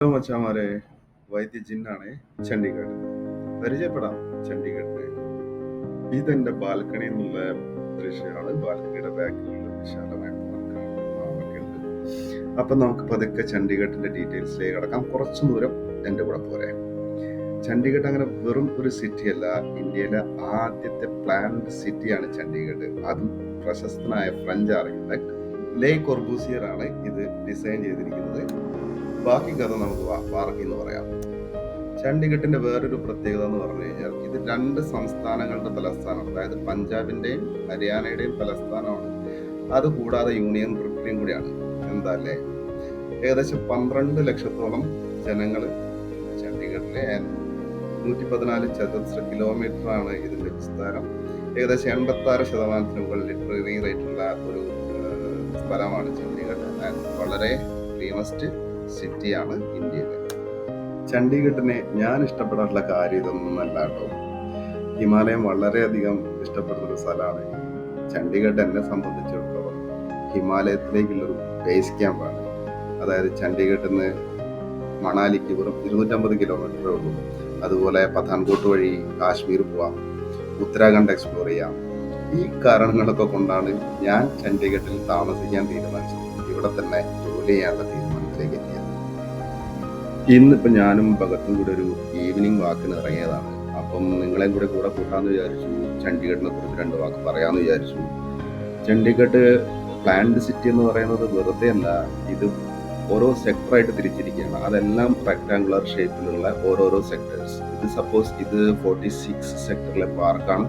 Hello മച്ചാമാരെ വൈദ്യ ജിന്നാണ് ചണ്ഡീഗഡ്. പരിചയപ്പെടാം ചണ്ഡീഗഡിൽ ഇതെന്റെ ബാൽക്കണി എന്നുള്ള ദൃശ്യമാണ്. ബാൽക്കണിയുടെ ബാക്കിലുള്ള വിശാലമായിട്ട് ഉണ്ട് അപ്പൊ നമുക്ക് പതുക്കെ ചണ്ഡീഗഡിന്റെ ഡീറ്റെയിൽസിലേക്ക് കടക്കാം. കുറച്ചു ദൂരം എന്റെ കൂടെ പോരെ. ചണ്ഡീഗഡ് അങ്ങനെ വെറും ഒരു സിറ്റി അല്ല ഇന്ത്യയിലെ ആദ്യത്തെ പ്ലാൻഡ് സിറ്റിയാണ് ചണ്ഡീഗഡ്. അതും പ്രശസ്തനായ ഫ്രഞ്ച് ആർക്കിടെക്ട് ലേ കൊർബൂസിയർ ആണ് ഇത് ഡിസൈൻ ചെയ്തിരിക്കുന്നത്. ബാക്കി കഥ നമുക്ക് പാർക്കി എന്ന് പറയാം. ചണ്ഡീഗഡിന്റെ വേറൊരു പ്രത്യേകത എന്ന് പറഞ്ഞു കഴിഞ്ഞാൽ ഇത് രണ്ട് സംസ്ഥാനങ്ങളുടെ തലസ്ഥാനം അതായത് പഞ്ചാബിന്റെയും ഹരിയാനയുടെയും തലസ്ഥാനമാണ്. അതുകൂടാതെ യൂണിയൻ ടെറിട്ടറിയും കൂടിയാണ്. എന്താ അല്ലേ? ഏകദേശം പന്ത്രണ്ട് ലക്ഷത്തോളം ജനങ്ങൾ ചണ്ഡീഗഡിലെ നൂറ്റി പതിനാല് ചതുരശ്ര കിലോമീറ്റർ ആണ് ഇതിന്റെ വിസ്താരം. ഏകദേശം എൺപത്തി ആറ് ശതമാനത്തിന് മുകളിൽ ലിറ്റററി റേറ്റ് ഉള്ള ഒരു സ്ഥലമാണ് ചണ്ഡീഗഡ്. വളരെ ഫേമസ്റ്റ് സിറ്റിയാണ് ഇന്ത്യയിലെ. ചണ്ഡീഗഡിനെ ഞാൻ ഇഷ്ടപ്പെടാനുള്ള കാര്യം ഇതൊന്നല്ല കേട്ടോ. ഹിമാലയം വളരെയധികം ഇഷ്ടപ്പെടുന്ന ഒരു സ്ഥലമാണ്. ചണ്ഡീഗഡ് എന്നെ സംബന്ധിച്ചിടത്തോളം ഹിമാലയത്തിലേക്കുള്ളൊരു ബേസ് ക്യാമ്പാണ് അതായത് ചണ്ഡീഗഡിൽ നിന്ന് മണാലിക്ക് വെറും ഇരുന്നൂറ്റമ്പത് കിലോമീറ്ററേ ഉള്ളൂ. അതുപോലെ പത്താൻകോട്ട് വഴി കാശ്മീർ പോവാം ഉത്തരാഖണ്ഡ് എക്സ്പ്ലോർ ചെയ്യാം. ഈ കാരണങ്ങളൊക്കെ കൊണ്ടാണ് ഞാൻ ചണ്ഡീഗഡിൽ താമസിക്കാൻ തീരുമാനിച്ചത്. ഇവിടെ തന്നെ ജോലി ചെയ്യാനുള്ള തീരുമാനത്തിലേക്ക് എത്തിയത്. ഇന്നിപ്പോ ഞാനും ഭഗത്തും കൂടെ ഒരു ഈവനിങ് വാക്കിന് ഇറങ്ങിയതാണ്. അപ്പം നിങ്ങളെയും കൂടെ കൂടെ കൂട്ടാന്ന് വിചാരിച്ചു. ചണ്ഡീഗഡിനെ കുറിച്ച് രണ്ട് വാക്ക് പറയാന്ന് വിചാരിച്ചു. ചണ്ഡീഗഡ് പ്ലാൻഡ് സിറ്റി എന്ന് പറയുന്നത് വെറുതെ അല്ല ഇത് ഓരോ സെക്ടറായിട്ട് തിരിച്ചിരിക്കുകയാണ്. അതെല്ലാം റെക്ടാങ്കുലർ ഷേപ്പിലുള്ള ഓരോരോ സെക്ടേഴ്സ് ഇത് സപ്പോസ് ഇത് ഫോർട്ടി സിക്സ് സെക്ടറിലെ പാർക്കാണ്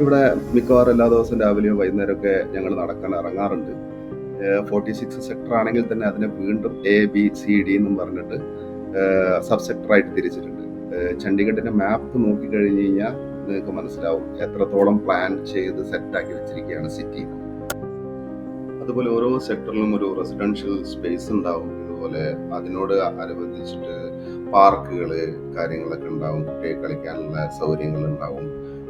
ഇവിടെ മിക്കവാറും എല്ലാ ദിവസവും രാവിലെയോ വൈകുന്നേരമൊക്കെ ഞങ്ങൾ നടക്കാൻ ഇറങ്ങാറുണ്ട്. ഫോർട്ടി സിക്സ് സെക്ടർ ആണെങ്കിൽ തന്നെ അതിനെ വീണ്ടും എ ബി സി ഡി എന്നും പറഞ്ഞിട്ട് സബ് സെക്ടറായിട്ട് തിരിച്ചിട്ടുണ്ട്. ചണ്ഡീഗഡിന്റെ മാപ്പ് നോക്കി കഴിഞ്ഞു കഴിഞ്ഞാൽ നിങ്ങൾക്ക് മനസ്സിലാവും എത്രത്തോളം പ്ലാൻ ചെയ്ത് സെറ്റാക്കി വെച്ചിരിക്കുകയാണ് സിറ്റി അതുപോലെ ഓരോ സെക്ടറിലും ഒരു റെസിഡൻഷ്യൽ സ്പേസ് ഉണ്ടാവും. ഇതുപോലെ അതിനോട് അനുബന്ധിച്ചിട്ട് പാർക്കുകൾ കാര്യങ്ങളൊക്കെ ഉണ്ടാവും. കുട്ടിയെ കളിക്കാനുള്ള സൗകര്യങ്ങൾ ഉണ്ടാവും.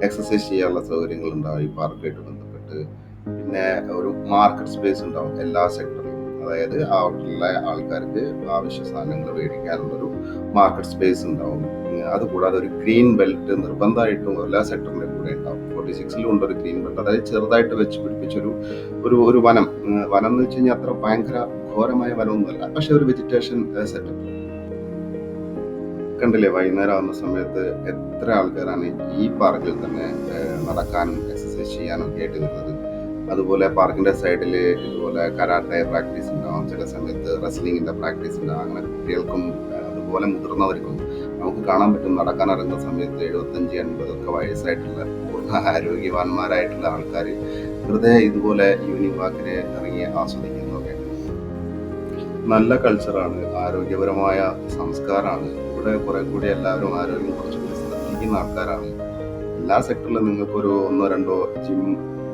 എക്സസൈസ് ചെയ്യാനുള്ള സൗകര്യങ്ങൾ ഉണ്ടാവും ഈ പാർക്കുമായിട്ട് ബന്ധപ്പെട്ട്. പിന്നെ ഒരു മാർക്കറ്റ് സ്പേസ് ഉണ്ടാവും എല്ലാ സെക്ടറിലും അതായത് അവിടെയുള്ള ആൾക്കാർക്ക് ആവശ്യ സാധനങ്ങൾ മേടിക്കാനുള്ളൊരു മാർക്കറ്റ് സ്പേസ് ഉണ്ടാവും. അതുകൂടാതെ ഒരു ഗ്രീൻ ബെൽറ്റ് നിർബന്ധമായിട്ടും എല്ലാ സെക്ടറിലും കൂടെ ഉണ്ടാവും. ഫോർട്ടി സിക്സിലും ഉണ്ട് ഒരു ഗ്രീൻ ബെൽറ്റ് അതായത് ചെറുതായിട്ട് വെച്ച് പിടിപ്പിച്ചൊരു ഒരു ഒരു വനം. വനം എന്ന് വെച്ച് കഴിഞ്ഞാൽ അത്ര ഭയങ്കര ഘോരമായ വനമൊന്നുമല്ല. പക്ഷെ ഒരു വെജിറ്റേഷൻ സെറ്റപ്പ് കണ്ടില്ലേ വൈകുന്നേരം ആവുന്ന സമയത്ത് എത്ര ആൾക്കാരാണ് ഈ പാർക്കിൽ തന്നെ നടക്കാനും എക്സസൈസ് ചെയ്യാനും ഒക്കെ ആയിട്ട് അതുപോലെ പാർക്കിന്റെ സൈഡിൽ ഇതുപോലെ കരാട്ടെ പ്രാക്ടീസ് ഉണ്ടാവും ചില സമയത്ത് റെസ്ലിങ്ങിന്റെ പ്രാക്ടീസ് ഉണ്ടാവും അങ്ങനെ കുട്ടികൾക്കും അതുപോലെ മുതിർന്നവർക്കും നമുക്ക് കാണാൻ പറ്റും. നടക്കാൻ ഇറങ്ങുന്ന സമയത്ത് എഴുപത്തഞ്ച് എൺപതൊക്കെ വയസ്സായിട്ടുള്ള പൂർണ ആരോഗ്യവാന്മാരായിട്ടുള്ള ആൾക്കാർ വെറുതെ ഇതുപോലെ ഈവനിങ് വാക്കിന് ഇറങ്ങി ആസ്വദിക്കുന്നതൊക്കെ. നല്ല കൾച്ചറാണ് ആരോഗ്യപരമായ സംസ്കാരമാണ്. ഇവിടെ കുറെ കൂടി എല്ലാവരും ആരോഗ്യം കുറച്ചുകൂടി ശ്രദ്ധിക്കുന്ന ആൾക്കാരാണ്. എല്ലാ സെക്ടറിലും നിങ്ങൾക്കൊരു ഒന്നോ രണ്ടോ ജിം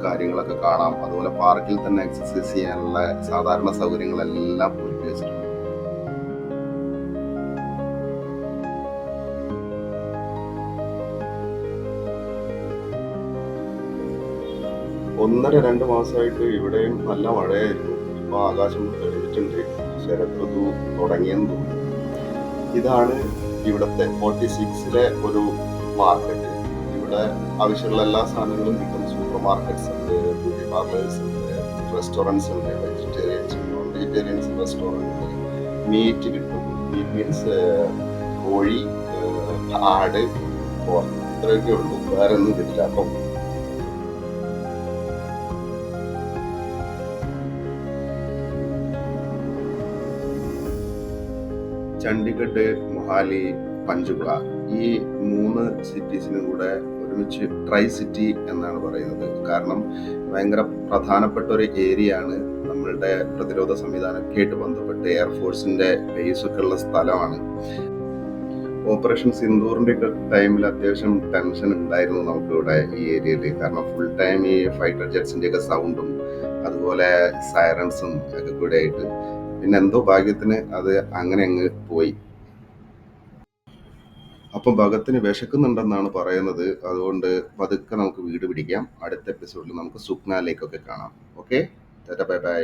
കാര്യങ്ങളൊക്കെ കാണാം. അതുപോലെ പാർക്കിൽ തന്നെ എക്സസൈസ് ചെയ്യാനുള്ള സാധാരണ സൗകര്യങ്ങളെല്ലാം ഒരുക്കി വെച്ചിട്ടുണ്ട്. ഒന്നര രണ്ട് മാസമായിട്ട് ഇവിടെയും നല്ല മഴയായിരുന്നു. ഇപ്പൊ ആകാശം തെളിഞ്ഞിട്ടുണ്ട്. ശരത് ഋതു തുടങ്ങിയെന്ന് തോന്നുന്നു. ഇതാണ് ഇവിടുത്തെ ഫോർട്ടി സിക്സിലെ ഒരു മാർക്കറ്റ് ഇവിടെ ആവശ്യമുള്ള എല്ലാ സാധനങ്ങളും കിട്ടും മാർക്കറ്റ്സ് ഉണ്ട് ബ്യൂട്ടി പാർലേഴ്സ് ഉണ്ട് റെസ്റ്റോറന്റ്സ് ഉണ്ട് വെജിറ്റേറിയൻസ് നോൺ വെജിറ്റേറിയൻസ് റെസ്റ്റോറന്റ് ഉണ്ട്. മീറ്റ് കിട്ടും. മീറ്റ് മീൻസ് കോഴി ആട് ഇത്രയൊക്കെ ഉള്ളൂ. വേറെ ഒന്നും കിട്ടില്ല. അപ്പം ചണ്ഡീഗഡ് മൊഹാലി പഞ്ചുള ഈ മൂന്ന് സിറ്റീസിനും കൂടെ ഒരുമിച്ച് ട്രൈ സിറ്റി എന്നാണ് പറയുന്നത്. കാരണം ഭയങ്കര പ്രധാനപ്പെട്ട ഒരു ഏരിയ ആണ്. നമ്മളുടെ പ്രതിരോധ സംവിധാനമൊക്കെയായിട്ട് ബന്ധപ്പെട്ട് എയർഫോഴ്സിന്റെ ബേസ് ഒക്കെ ഉള്ള സ്ഥലമാണ്. ഓപ്പറേഷൻ സിന്ദൂറിന്റെ ഒക്കെ ടൈമിൽ അത്യാവശ്യം ടെൻഷൻ ഉണ്ടായിരുന്നു നമുക്ക് ഇവിടെ ഈ ഏരിയയിൽ കാരണം ഫുൾ ടൈം ഈ ഫൈറ്റർ ജെറ്റ്സിന്റെ ഒക്കെ സൗണ്ടും അതുപോലെ സൈറൻസും ഒക്കെ കൂടെ ആയിട്ട്. പിന്നെ എന്തോ ഭാഗ്യത്തിന് അത് അങ്ങനെ അങ്ങ് പോയി. അപ്പം ഭഗത്തിന് വിശക്കുന്നുണ്ടെന്നാണ് പറയുന്നത്. അതുകൊണ്ട് പതുക്കെ നമുക്ക് വീട് പിടിക്കാം. അടുത്ത എപ്പിസോഡിൽ നമുക്ക് സുഗ്നാലേക്കൊക്കെ കാണാം. Okay bye bye